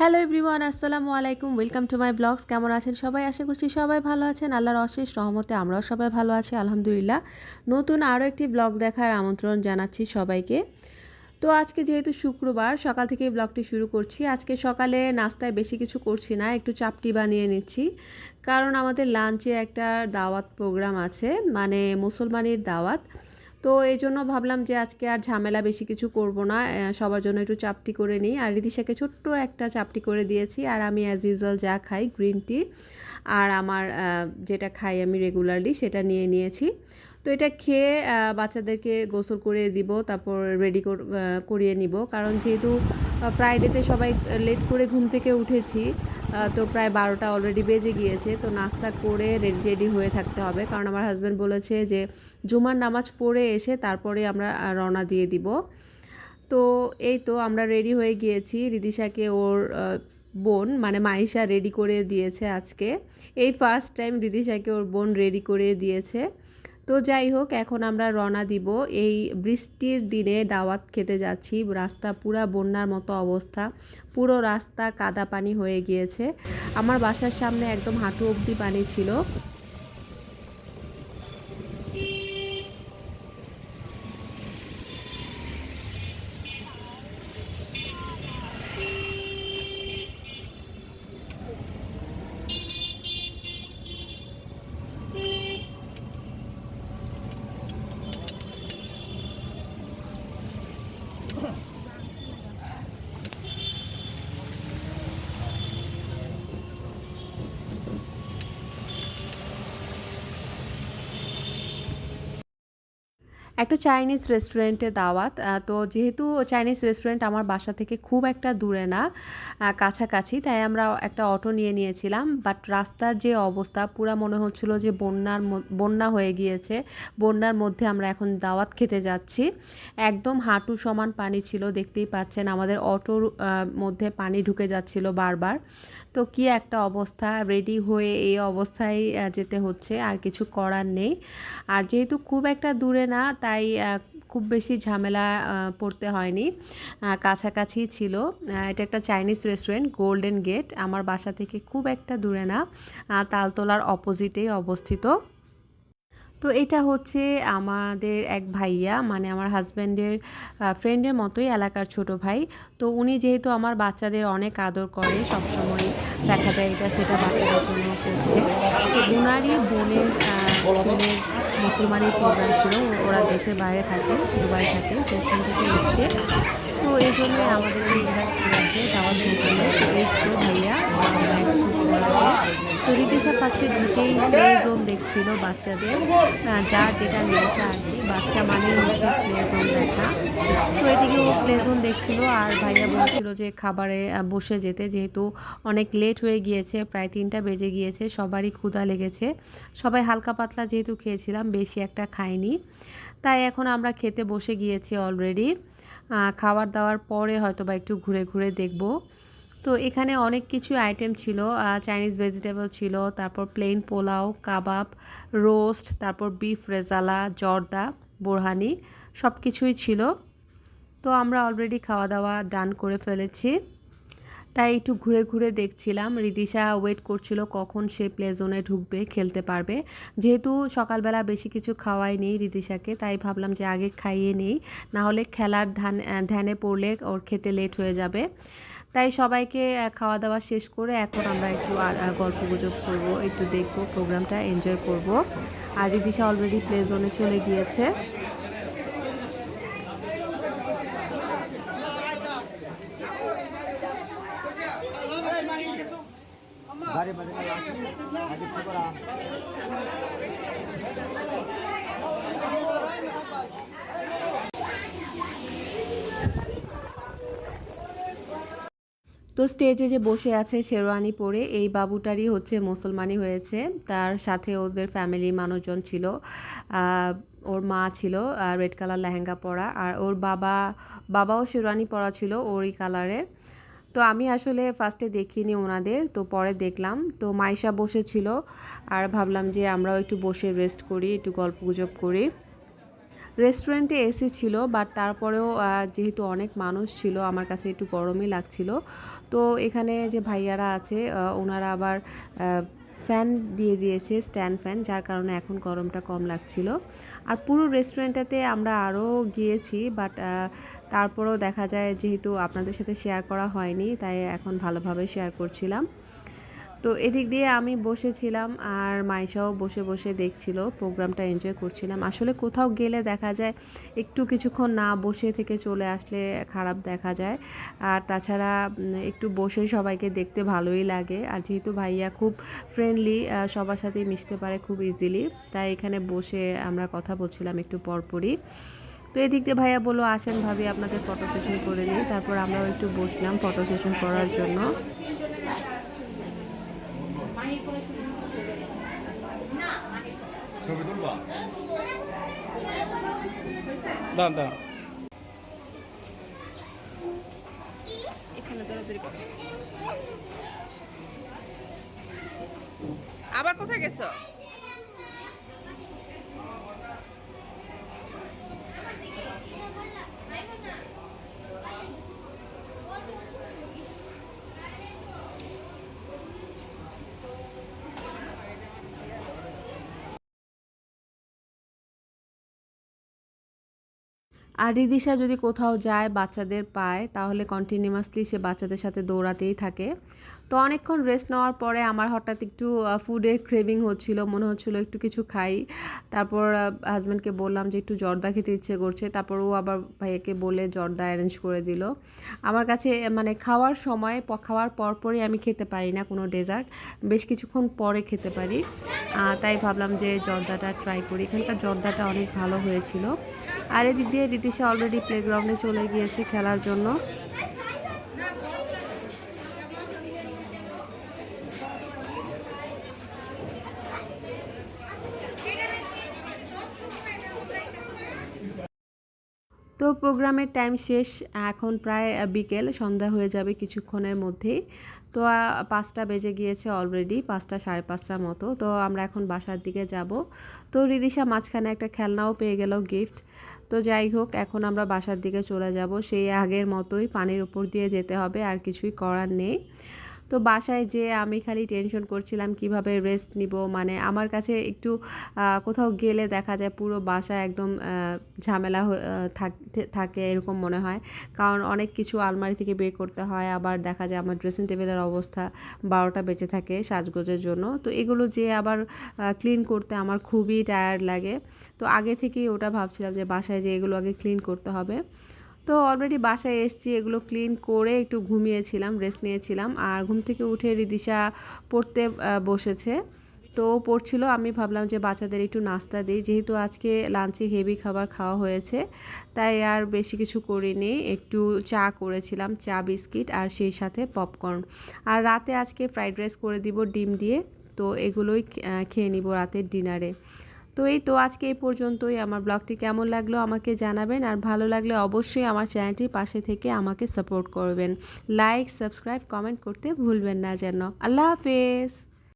Hello everyone আসসালামু আলাইকুম welcome to my blogs কেমন আছেন সবাই? আশা করছি সবাই ভালো আছেন। আল্লাহর অশেষ রহমতে আমরাও সবাই ভালো আছি, আলহামদুলিল্লাহ। নতুন আরও একটি ব্লগ দেখার আমন্ত্রণ জানাচ্ছি সবাইকে। তো আজকে যেহেতু শুক্রবার, সকাল থেকে ব্লগটি শুরু করছি। আজকে সকালে নাস্তায় বেশি কিছু করছি না, একটু চাপটি বানিয়ে নিচ্ছি। কারণ আমাদের লাঞ্চে একটা দাওয়াত প্রোগ্রাম আছে মানে মুসলমানের দাওয়াত। তো এই জন্য ভাবলাম যে আজকে আর ঝামেলা বেশি কিছু করব না সবার জন্য একটু চাপটি করে নিই। আর রিদিশাকে ছোট্ট একটা চাপটি করে দিয়েছি। আর আমি অ্যাজ ইউজুয়াল যা খাই গ্রিন টি আর আমার যেটা খাই আমি রেগুলারলি সেটা নিয়ে নিয়েছি। তো এটা খেয়ে বাচ্চাদেরকে গোসল করিয়ে দিব, তারপর রেডি করিয়ে নিব। কারণ যেহেতু ফ্রাইডেতে সবাই লেট করে ঘুম থেকে উঠেছি। তো প্রায় বারোটা অলরেডি বেজে গিয়েছে। তো নাস্তা করে রেডি রেডি হয়ে থাকতে হবে। কারণ আমার হাজব্যান্ড বলেছে যে, জুমার নামাজ পড়ে এসে তারপরে আমরা রওনা দিয়ে দিব। তো এই তো আমরা রেডি হয়ে গিয়েছি। রিদিশাকে ওর বোন মানে মাইশা রেডি করে দিয়েছে আজকে। এই ফার্স্ট টাইম রিদিশাকে ওর বোন রেডি করে দিয়েছে। তো যাই হোক এখন আমরা রওনা দিব এই বৃষ্টির দিনে দাওয়াত খেতে যাচ্ছি। রাস্তা পুরো বন্যার মতো অবস্থা, পুরো রাস্তা কাদা পানি হয়ে গিয়েছে। আমার বাসার সামনে একদম হাঁটু অবধি পানি ছিল। একটা চাইনিজ রেস্টুরেন্টে দাওয়াত তো যেহেতু চাইনিজ রেস্টুরেন্ট আমার বাসা থেকে খুব একটা দূরে না কাছাকাছি, তাই আমরা একটা অটো নিয়ে নিয়েছিলাম। বাট রাস্তার যে অবস্থা, পুরা মনে হচ্ছিল যে বন্যার বন্যা হয়ে গিয়েছে। বন্যার মধ্যে আমরা এখন দাওয়াত খেতে যাচ্ছি। একদম হাঁটু সমান পানি ছিল, দেখতেই পাচ্ছেন। আমাদের অটোর মধ্যে পানি ঢুকে যাচ্ছিল বারবার। তো কি একটা অবস্থা? রেডি হয়ে এই অবস্থায় যেতে হচ্ছে, আর কিছু করার নেই। আর যেহেতু খুব একটা দূরে না, তাই খুব বেশি ঝামেলা পড়তে হয়নি। কাছাকাছি ছিল। এটা একটা চাইনিজ রেস্টুরেন্ট গোল্ডেন গেট আমার বাসা থেকে খুব একটা দূরে না। তালতলার অপোজিটেই অবস্থিত। তো এটা হচ্ছে আমাদের এক ভাইয়া মানে আমার হাজব্যান্ডের ফ্রেন্ডের মতোই এলাকার ছোট ভাই। তো উনি যেহেতু আমার বাচ্চাদের অনেক আদর করে সবসময় দেখা যায় এটা সেটা বাচ্চাদের জন্য করছে। ওনারই বোনের ছেলের মুসলমানের প্রোগ্রাম ছিল, ওরা দেশের বাইরে থাকে, দুবাই থাকে, তো ওখান থেকে এসছে। তো এই জন্যই আমাদের ইনভাইট করেছে জন্য এই তো ভাইয়া আমরা একটু করা যায় তো রিদিশা ফার্স্টে ঢুকেই দেখছিল বাচ্চাদের। যার যেটা নেশা আর কি, বাচ্চা মানে হচ্ছে প্লে জোন দেখা। তো এদিকে ও প্লে জোন দেখছিল আর ভাইয়া বলছিল যে খাবারে বসে যেতে, যেহেতু অনেক লেট হয়ে গিয়েছে, প্রায় তিনটা বেজে গিয়েছে, সবারই ক্ষুধা লেগেছে। সবাই হালকা পাতলা যেহেতু খেয়েছিলাম, বেশি একটা খাইনি। তাই এখন আমরা খেতে বসে গিয়েছি অলরেডি খাবার দাওয়ার পরে হয়তো বা একটু ঘুরে ঘুরে দেখব। তো এখানে অনেক কিছু আইটেম ছিল চাইনিজ ভেজিটেবল ছিল, তারপর প্লেন পোলাও, কাবাব রোস্ট তারপর বিফ রেজালা জর্দা, বোরহানি সব কিছুই ছিল। তো আমরা অলরেডি খাওয়া দাওয়া ডান করে ফেলেছি। তাই একটু ঘুরে ঘুরে দেখছিলাম, রিদিশা ওয়েট করছিল কখন সে প্লে জোনে ঢুকবে, খেলতে পারবে। যেহেতু সকালবেলা বেশি কিছু খাওয়াই নেই রিদিশাকে, তাই ভাবলাম যে আগে খাইয়ে নেই, না হলে খেলার ধান ধ্যানে পড়লে ওর খেতে লেট হয়ে যাবে। তাই সবাইকে খাওয়া দাওয়া শেষ করে এখন আমরা একটু আর গল্প গুজব করব, একটু দেখব, প্রোগ্রামটা এনজয় করব। আর রিদিশা অলরেডি প্লে জোনে চলে গিয়েছে। তো স্টেজে যে বসে আছে শেরওয়ানি পরে, এই বাবুটারই হচ্ছে মুসলমানি হয়েছে। তার সাথে ওদের ফ্যামিলি মানুষজন ছিল। ওর মা ছিল রেড কালার লেহেঙ্গা পরা। আর ওর বাবা, বাবাও শেরওয়ানি পরা ছিল ওরই কালারের তো আমি আসলে ফার্স্টে দেখিনি ওনাদের, তো পরে দেখলাম। তো মাইশা বসেছিল, আর ভাবলাম যে আমরাও একটু বসে রেস্ট করি, একটু গল্প গুজব করি। রেস্টুরেন্টে এসি ছিল বাট তারপরেও যেহেতু অনেক মানুষ ছিল, আমার কাছে একটু গরমই লাগছিল। তো এখানে যে ভাইয়ারা আছে ওনারা আবার ফ্যান দিয়ে দিয়েছে স্ট্যান্ড ফ্যান যার কারণে এখন গরমটা কম লাগছিল। আর পুরো রেস্টুরেন্টটাতে আমরা আরও গিয়েছি বাট তারপরেও দেখা যায় যেহেতু আপনাদের সাথে শেয়ার করা হয়নি, তাই এখন ভালোভাবে শেয়ার করছিলাম। তো এদিক দিয়ে আমি বসেছিলাম আর মাইশাও বসে বসে দেখছিল, প্রোগ্রামটা এনজয় করছিলাম। আসলে কোথাও গেলে দেখা যায় একটু কিছুক্ষণ না বসে থেকে চলে আসলে খারাপ দেখা যায়। আর তাছাড়া একটু বসে সবাইকে দেখতে ভালোই লাগে। আর যেহেতু ভাইয়া খুব ফ্রেন্ডলি সবার সাথেই মিশতে পারে খুব ইজিলি তাই এখানে বসে আমরা কথা বলছিলাম একটু পরপরই। তো এদিক দিয়ে ভাইয়া বলল, আসেন ভাবি, আপনাদের ফটো সেশন করে নিই। তারপর আমরাও একটু বসলাম ফটো সেশন করার জন্য। এখানে আবার কোথায় গেছো? আর রিদিশা যদি কোথাও যায় বাচ্চাদের পায়, তাহলে কন্টিনিউয়াসলি সে বাচ্চাদের সাথে দৌড়াতেই থাকে। তো অনেকক্ষণ রেস্ট নেওয়ার পরে আমার হঠাৎ একটু ফুডের ক্রেভিং হচ্ছিল, মনে হচ্ছিল একটু কিছু খাই। তারপর হাজব্যান্ডকে বললাম যে একটু জর্দা খেতে ইচ্ছে করছে। তারপর ও আবার ভাইয়াকে বলে জর্দা অ্যারেঞ্জ করে দিল। আমার কাছে মানে খাওয়ার সময় খাওয়ার পরপরই আমি খেতে পারি না কোনো ডেজার্ট বেশ কিছুক্ষণ পরে খেতে পারি। তাই ভাবলাম যে জর্দাটা ট্রাই করি। এখানকার জর্দাটা অনেক ভালো হয়েছিল। আর এদিক দিয়ে রীতিশা অলরেডি প্লেগ্রাউন্ডে চলে গিয়েছে খেলার জন্য। তো প্রোগ্রামের টাইম শেষ, এখন প্রায় বিকেল, সন্ধ্যা হয়ে যাবে কিছুক্ষণের মধ্যেই। তো পাঁচটা বেজে গিয়েছে অলরেডি পাঁচটা, সাড়ে পাঁচটার মতো। তো আমরা এখন বাসার দিকে যাব। তো রিদিশা মাঝখানে একটা খেলনাও পেয়ে গেল গিফট তো যাই হোক, এখন আমরা বাসার দিকে চলে যাব। সেই আগের মতোই পানির উপর দিয়ে যেতে হবে, আর কিছুই করার নেই। তো বাসায় যে আমি খালি টেনশন করছিলাম, কীভাবে রেস্ট নিব? মানে আমার কাছে একটু কোথাও গেলে দেখা যায় পুরো বাসা একদম ঝামেলা থাকে এরকম মনে হয়। কারণ অনেক কিছু আলমারি থেকে বের করতে হয়, আবার দেখা যায় আমার ড্রেসিং টেবিলের অবস্থা বারোটা বেঁচে থাকে সাজগোজের জন্য। তো এগুলো যে আবার ক্লিন করতে আমার খুবই টায়ার্ড লাগে। তো আগে থেকেই ওটা ভাবছিলাম যে বাসায় যে এগুলো আগে ক্লিন করতে হবে। তো অলরেডি বাসায় এসছি, এগুলো ক্লিন করে একটু ঘুমিয়েছিলাম রেস্ট নিয়েছিলাম। আর ঘুম থেকে উঠে রিদিশা পড়তে বসেছে। তো পড়ছিল, আমি ভাবলাম যে বাচ্চাদের একটু নাস্তা দিই। যেহেতু আজকে লাঞ্চে হেভি খাবার খাওয়া হয়েছে, তাই আর বেশি কিছু করিনি। একটু চা করেছিলাম, চা, বিস্কিট আর সেই সাথে পপকর্ন আর রাতে আজকে ফ্রাইড রাইস করে দিব, ডিম দিয়ে। তো এগুলোই খেয়ে নিব রাতের ডিনারে তো এই তো আজকে এই পর্যন্তই। আমার ব্লগটি কেমন লাগল আমাকে জানাবেন। আর ভালো লাগলে অবশ্যই আমার চ্যানেলটির পাশে থেকে আমাকে সাপোর্ট করবেন। লাইক, সাবস্ক্রাইব, কমেন্ট করতে ভুলবেন না যেন। আল্লাহ হাফেজ।